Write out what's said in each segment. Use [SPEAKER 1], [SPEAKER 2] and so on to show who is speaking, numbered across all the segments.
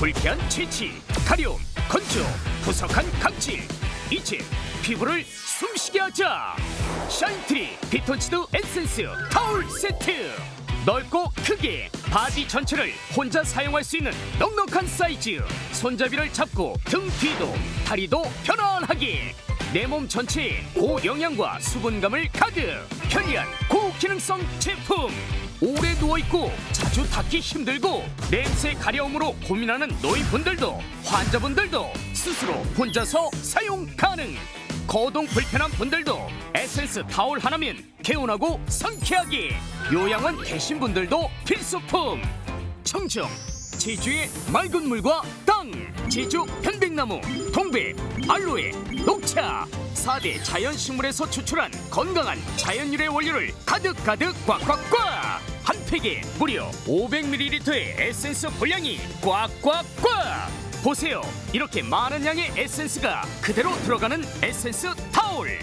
[SPEAKER 1] 불쾌한 채취, 가려움, 건조, 부석한 각질. 이제 피부를 숨쉬게 하자. 샤인트리 피톤치드 에센스 타올 세트. 넓고 크게 바디 전체를 혼자 사용할 수 있는 넉넉한 사이즈. 손잡이를 잡고 등 뒤도 다리도 편안하게 내 몸 전체에 고영양과 수분감을 가득. 편리한 고기능성 제품. 오래 누워있고 자주 닦기 힘들고 냄새 가려움으로 고민하는 노인분들도 환자분들도 스스로 혼자서 사용 가능. 거동 불편한 분들도 에센스 타올 하나면 개운하고 상쾌하게 요양원 계신 분들도 필수품. 청정 제주의 맑은 물과 땅 제주 편백나무 동백 알로에 녹 차. 4대 자연식물에서 추출한 건강한 자연유래 원료를 가득가득 꽉꽉꽉. 한 팩에 무려 500ml의 에센스 분량이 꽉꽉꽉. 보세요. 이렇게 많은 양의 에센스가 그대로 들어가는 에센스 타올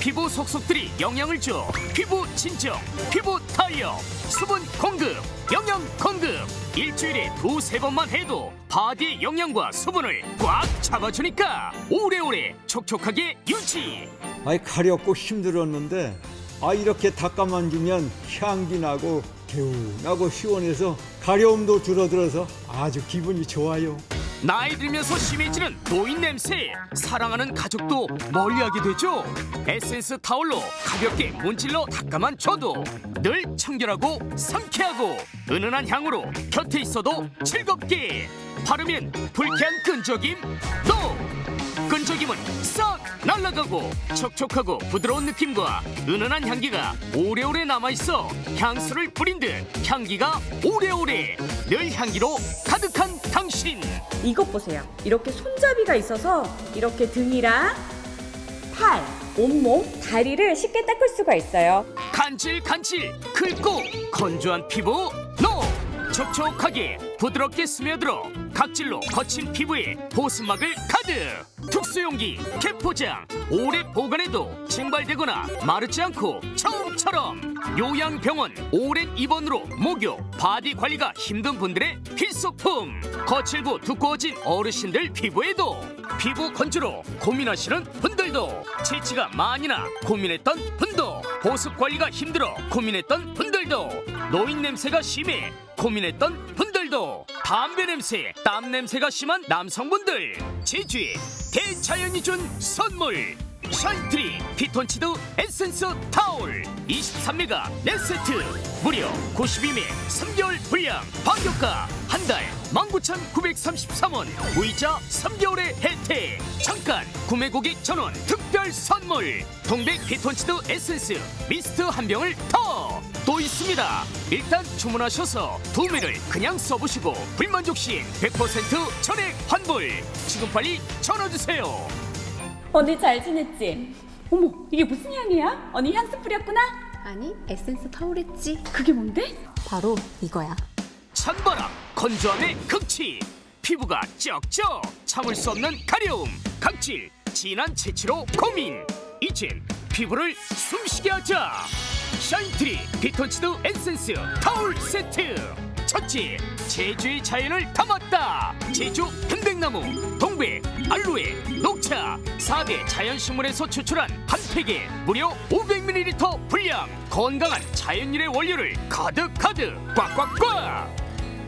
[SPEAKER 1] 피부 속속들이 영양을 줘. 피부 진정 피부 탄력 수분 공급 영양 공급. 일주일에 두세 번만 해도 바디의 영양과 수분을 꽉 잡아주니까 오래오래 촉촉하게 유지.
[SPEAKER 2] 아이 가렵고 힘들었는데 아 이렇게 닦아만 주면 향기 나고 개운하고 시원해서 가려움도 줄어들어서 아주 기분이 좋아요.
[SPEAKER 1] 나이 들면서 심해지는 노인 냄새. 사랑하는 가족도 멀리하게 되죠. 에센스 타올로 가볍게 문질러 닦아만 줘도 늘 청결하고 상쾌하고 은은한 향으로 곁에 있어도 즐겁게 바르면 불쾌한 끈적임 또 끈적임은 싹 날아가고 촉촉하고 부드러운 느낌과 은은한 향기가 오래오래 남아있어 향수를 뿌린 듯 향기가 오래오래 늘 향기로 가득한 당신
[SPEAKER 3] 이것 보세요. 이렇게 손잡이가 있어서 이렇게 등이랑 팔, 온몸, 다리를 쉽게 닦을 수가 있어요.
[SPEAKER 1] 간질간질 긁고 건조한 피부 노 촉촉하게 부드럽게 스며들어 각질로 거친 피부에 보습막을 가득. 특수용기 개포장 오래 보관해도 증발되거나 마르지 않고 처음처럼 요양병원 오랜 입원으로 목욕 바디 관리가 힘든 분들의 필수품. 거칠고 두꺼워진 어르신들 피부에도 피부 건조로 고민하시는 분들도 채취가 많이 나 고민했던 분도 보습 관리가 힘들어 고민했던 분들도 노인 냄새가 심해 고민했던 분들도 담배 냄새, 땀 냄새가 심한 남성분들. 제주의 대자연이 준 선물 샤인트리 피톤치드 에센스 타올. 23메가 네세트. 무려 92매 3개월 분량. 반격가 한 달 19,933원. 무이자 3개월의 혜택. 잠깐 구매 고객 전원 특별 선물. 동백 피톤치드 에센스 미스트 한 병을 더. 또 있습니다. 일단 주문하셔서 두 매를 그냥 써보시고 불만족 시엔 100% 전액 환불. 지금 빨리 전화주세요
[SPEAKER 3] 언니 잘 지냈지? 어머, 이게 무슨 향이야? 언니 향수 뿌렸구나?
[SPEAKER 4] 아니 에센스 타올했지
[SPEAKER 3] 그게 뭔데?
[SPEAKER 4] 바로 이거야
[SPEAKER 1] 찬바람 건조함의 극치 피부가 쩍쩍 참을 수 없는 가려움 각질 진한 채취로 고민 이젠 피부를 숨쉬게 하자 샤인트리 피톤치드 에센스 타올 세트 첫째 제주의 자연을 담았다 제주 편백나무 동백 알로에 녹차 4대 자연식물에서 추출한 한 팩에 무려 500ml 분량 건강한 자연유래 원료를 가득 가득 꽉꽉꽉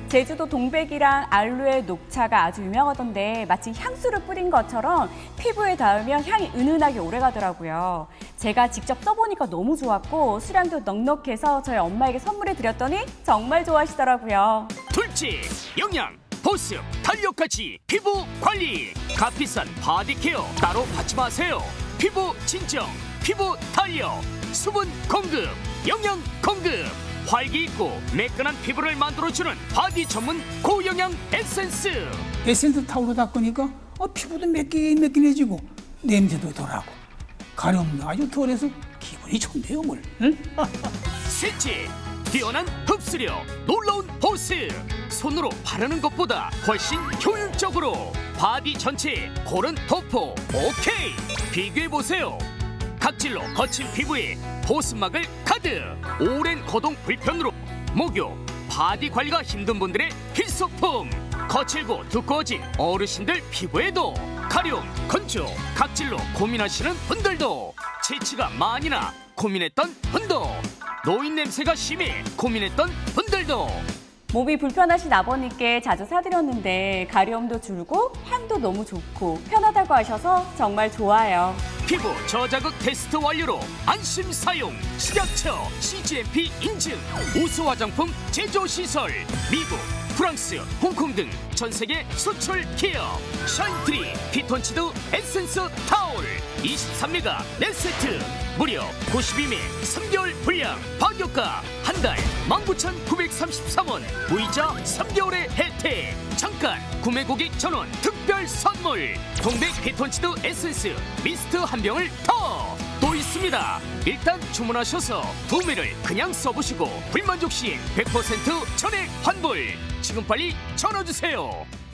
[SPEAKER 3] 제주도 동백이랑 알로에 녹차가 아주 유명하던데 마치 향수를 뿌린 것처럼 피부에 닿으면 향이 은은하게 오래가더라고요. 제가 직접 써보니까 너무 좋았고 수량도 넉넉해서 저희 엄마에게 선물해 드렸더니 정말 좋아하시더라고요.
[SPEAKER 1] 둘째, 영양, 보습, 탄력까지 피부 관리. 값비싼 바디케어 따로 받지 마세요. 피부 진정, 피부 탄력, 수분 공급, 영양 공급. 활기 있고 매끈한 피부를 만들어주는 바디 전문 고영양 에센스.
[SPEAKER 5] 에센스 타올로 닦으니까 어, 피부도 매끈매끈해지고 냄새도 덜하고 가려움도 아주 덜해서 기분이 좋네요 뭘 응?
[SPEAKER 1] 셋째, 뛰어난 흡수력, 놀라운 보습. 손으로 바르는 것보다 훨씬 효율적으로 바디 전체에 고른 도포 오케이. 비교해 보세요. 각질로 거친 피부에 보습막을 가득. 오랜 거동 불편으로 목욕, 바디 관리가 힘든 분들의 필수품. 거칠고 두꺼워진 어르신들 피부에도 가려움, 건조, 각질로 고민하시는 분들도 체취가 많이 나 고민했던 분도 노인 냄새가 심해 고민했던 분들도.
[SPEAKER 3] 몸이 불편하신 아버님께 자주 사드렸는데 가려움도 줄고 향도 너무 좋고 편하다고 하셔서 정말 좋아요.
[SPEAKER 1] 피부 저자극 테스트 완료로 안심 사용 식약처 CGMP 인증 우수 화장품 제조 시설 미국 프랑스 홍콩 등 전 세계 수출 기업. 샤인트리 피톤치드 에센스 타올. 23메가 네 세트 무려 92매 3개월 분량 파격가 한 달 19,933원 무이자 3개월의 혜택. 잠깐 구매 고객 전원 특별 선물. 동백 피톤치드 에센스 미스트 한 병을 더. 또 있습니다. 일단 주문하셔서 두 매를 그냥 써보시고 불만족 시100% 전액 환불. 지금 빨리 전화주세요